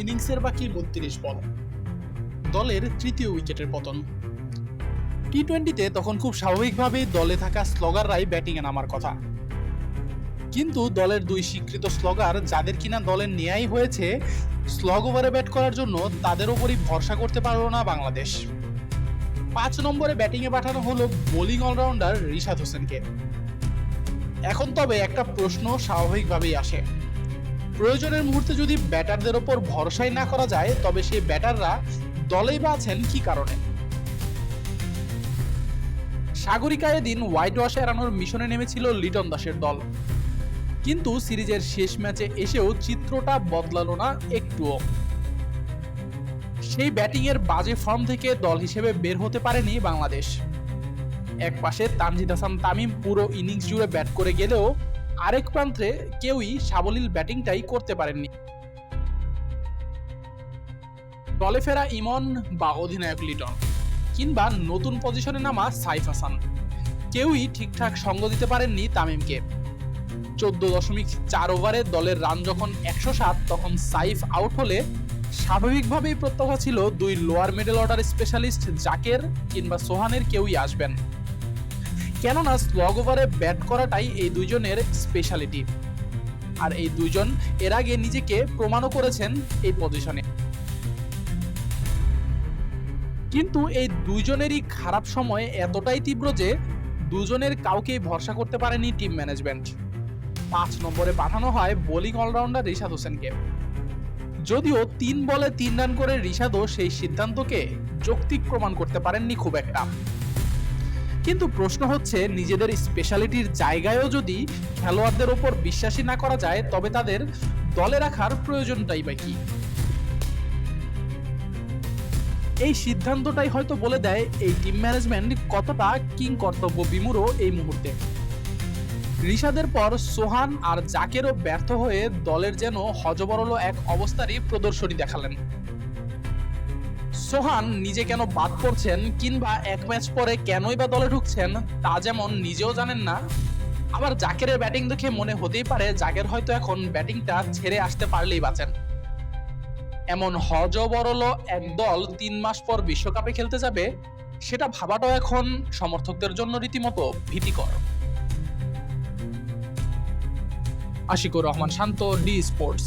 ইনিংসের বাকি বত্রিশ বল। দলের তৃতীয় উইকেটের পতন। টি টোয়েন্টিতে তখন খুব স্বাভাবিকভাবেই দলে থাকা স্লগাররাই ব্যাটিংয়ে নামার কথা। কিন্তু দলের দুই স্বীকৃত স্লগার যাদের কিনা দলের নেয়াই হয়েছে, স্লগ ওভারে ব্যাট করার জন্য তাদের ওপরই ভরসা করতে পারল না বাংলাদেশ। পাঁচ নম্বরে ব্যাটিংয়ে পাঠানো হলো বোলিং অলরাউন্ডার রিশাদ হোসেনকে। এখন তবে একটা প্রশ্ন স্বাভাবিকভাবেই আসে। প্রয়োজনের মুহূর্তে যদি ব্যাটারদের ওপর ভরসাই না করা যায়, তবে সেই ব্যাটাররা দলেই বা আছেন কি কারণে? সাগরিকায় দিন হোয়াইট ওয়াশ এড়ানোর মিশনে নেমেছিল লিটন দাসের দল। কিন্তু সিরিজের শেষ ম্যাচে এসেও চিত্রটা বদলালো না একটুও। সেই ব্যাটিংয়ের বাজে ফর্ম থেকে দল হিসেবে বের হতে পারেনি বাংলাদেশ। এক পাশে তানজিদ হাসান তামিম পুরো ইনিংস জুড়ে ব্যাট করে গেলেও আরেক প্রান্তে কেউই সাবলীল ব্যাটিংটাই করতে পারেননি। দলে ফেরা ইমন বা অধিনায়ক লিটন, কিংবা নতুন পজিশনে নামা সাইফ হাসান। কেউই ঠিকঠাক সঙ্গ দিতে পারেননি তামিমকে। চোদ্দ দশমিক চার ওভারে দলের রান যখন একশো সাত, তখন সাইফ আউট হলে স্বাভাবিকভাবেই প্রত্যাশা ছিল দুই lower middle order specialist Jaker কিংবা সোহানের কেউই আসবেন। কেননা স্লগ ওভারে ব্যাট করাটাই এই দুজনের স্পেশালিটি আর এই দুইজন এর আগে নিজেকে প্রমাণও করেছেন এই পজিশনে কিন্তু এই দুইজনেরই খারাপ সময় এতটাই তীব্র যে দুজনের কাউকেই ভরসা করতে পারেনি টিম ম্যানেজমেন্ট পাঁচ নম্বরে পাঠানো হয় বোলিং অলরাউন্ডার রিশাদ হোসেনকে। যদিও তিন বলে তিন রান করে রিশাদও সেই সিদ্ধান্তকে যৌক্তিক প্রমাণ করতে পারেননি খুব একটা। কিন্তু প্রশ্ন হচ্ছে, নিজেদের স্পেশালিটির জায়গায়ও যদি খেলোয়াড়দের ওপর বিশ্বাসী না করা যায়, তবে তাদের দলে রাখার প্রয়োজনটাই বা কি? এই সিদ্ধান্তটাই হয়তো বলে দেয়, এই টিম ম্যানেজমেন্ট কতটা কিং কর্তব্য বিমূঢ় এই মুহূর্তে। ঋষাদের পর সোহান আর জাকেরও ব্যর্থ হয়ে দলের যেন হজবরল এক অবস্থারই প্রদর্শনী দেখালেন। সোহান নিজে কেন বাদ পড়ছেন কিংবা এক ম্যাচ পরে কেনই বা দলে ঢুকছেন, তা যেমন নিজেও জানেন না। আবার জাকেরের ব্যাটিং দেখে মনে হতেই পারে জাকের হয়তো এখন ব্যাটিংটা ছেড়ে আসতে পারলেই বাঁচেন। এমন হজ হজবরল এক দল তিন মাস পর বিশ্বকাপে খেলতে যাবে, সেটা ভাবাটাও এখন সমর্থকদের জন্য রীতিমতো ভীতিকর। Ashikur Rahman Shanto, D sports.